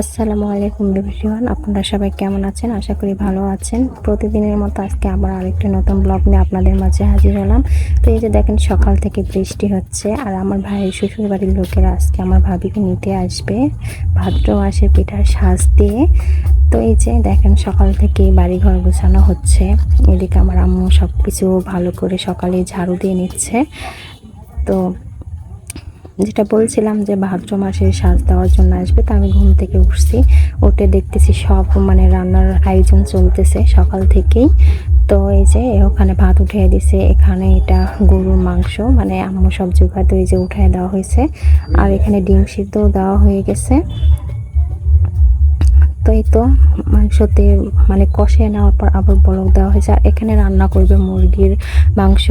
আসসালামু আলাইকুম বিভান আপনারা সবাই কেমন আছেন? আশা করি ভালো আছেন। প্রতিদিনের মতো আজকে আবার আরেকটি নতুন ব্লগ নিয়ে আপনাদের মাঝে হাজির হলাম। তো এই যে দেখেন, সকাল থেকে বৃষ্টি হচ্ছে, আর আমার ভাইয়ের শ্বশুর বাড়ির লোকেরা আজকে আমার ভাবিকে নিতে আসবে, ভাদ্র মাসে পিঠার সাজ দিয়ে। তো এই যে দেখেন, সকাল থেকে বাড়ি ঘর গোছানো হচ্ছে, এদিকে আমার আম্মু সব কিছু ভালো করে সকালে ঝাড়ু দিয়ে নিচ্ছে। তো যেটা বলছিলাম যে ভাদ্র মাসে সাজ দেওয়ার জন্য আসবে, তা আমি ঘুম থেকে উঠছি। উঠে দেখতেছি সব মানে রান্নার আয়োজন চলতেছে সকাল থেকেই। তো এই যে ওখানে ভাত উঠিয়ে দিছে, এখানে এটা গরুর মাংস মানে আম্মু সব জোগাড় এই যে উঠিয়ে দেওয়া হয়েছে। আর এখানে ডিম সিদ্ধও দেওয়া হয়ে গেছে। এই তো মাংসতে মানে কষে নেওয়ার পর আবার বলক দেওয়া হয়েছে। আর এখানে রান্না করবে মুরগির মাংস।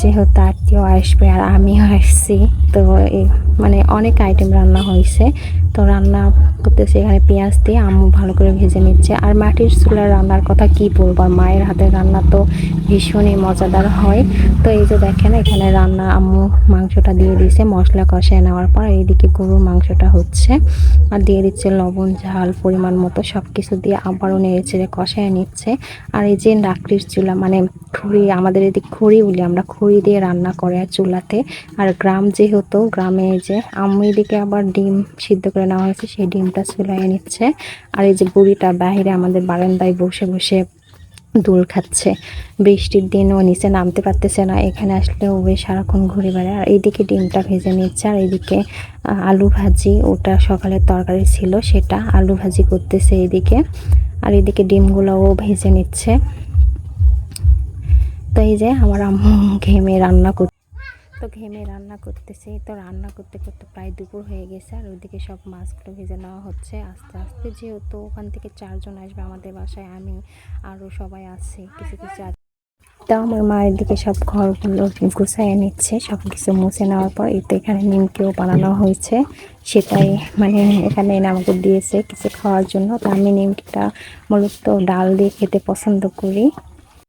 যেহেতু আত্মীয় আসবে আর আমিও আসছি, তো এই মানে অনেক আইটেম রান্না হয়েছে। তো রান্না করতেছে এখানে পেঁয়াজ দিয়ে, আম্মু ভালো করে ভেজে নিচ্ছে। আর মাটির চুলার রান্নার কথা কি বলব? আর মায়ের হাতের রান্না তো ভীষণই মজাদার হয়। তো এই যে দেখেন, এখানে রান্না আম্মু মাংসটা দিয়ে দিয়েছে, মশলা কষায় নেওয়ার পর এইদিকে গরুর মাংসটা হচ্ছে। আর দিয়ে দিচ্ছে লবণ, ঝাল, পরিমাণ মতো সব কিছু দিয়ে আবারও নেড়ে চেড়ে কষায় নিচ্ছে। আর এই যে লাকড়ির চুলা মানে খড়ি, আমাদের এদিকে খড়ি বলি আমরা, খড়ি দিয়ে রান্না করে চুলাতে। আর গ্রাম যেহেতু, গ্রামে এই যে আম্মু এদিকে আবার ডিম সিদ্ধ করে নেওয়া হয়েছে, সেই ডিমটা চুলায় নিচ্ছে। আর এই যে বুড়িটা বাইরে আমাদের বারান্দায় বসে বসে দোল খাচ্ছে। বৃষ্টির দিন ও নিচে নামতে পারতেছে না, এখানে আসলে ও বেশ সারাক্ষণ ঘুরে বেড়ায়। আর এইদিকে ডিমটা ভেজে নিচ্ছে, আর এইদিকে আলু ভাজি, ওটা সকালের তরকারি ছিল সেটা আলু ভাজি করতেছে এইদিকে। আর এইদিকে ডিমগুলোও ভেজে নিচ্ছে। তো এই যে আমার আম্মু ঘেমে রান্না করতে তো ঘেমে রান্না করতেছে। তো রান্না করতে করতে প্রায় দুপুর হয়ে গেছে আর ওইদিকে সব মাছগুলো ভেজে নেওয়া হচ্ছে আস্তে আস্তে। যেহেতু ওখান থেকে চারজন আসবে আমাদের বাসায়, আমি আরও সবাই আছে, কিছু কিছু তো আমার মায়ের দিকে সব ঘরগুলো গুছাইয়ে নিচ্ছে সব কিছু মুছে নেওয়ার পর এতে এখানে নিমকেও বানানো হয়েছে। সেটাই মানে এখানে আমাকে দিয়েছে কিছু খাওয়ার জন্য। তো আমি নিমকিটা মূলত ডাল দিয়ে খেতে পছন্দ করি।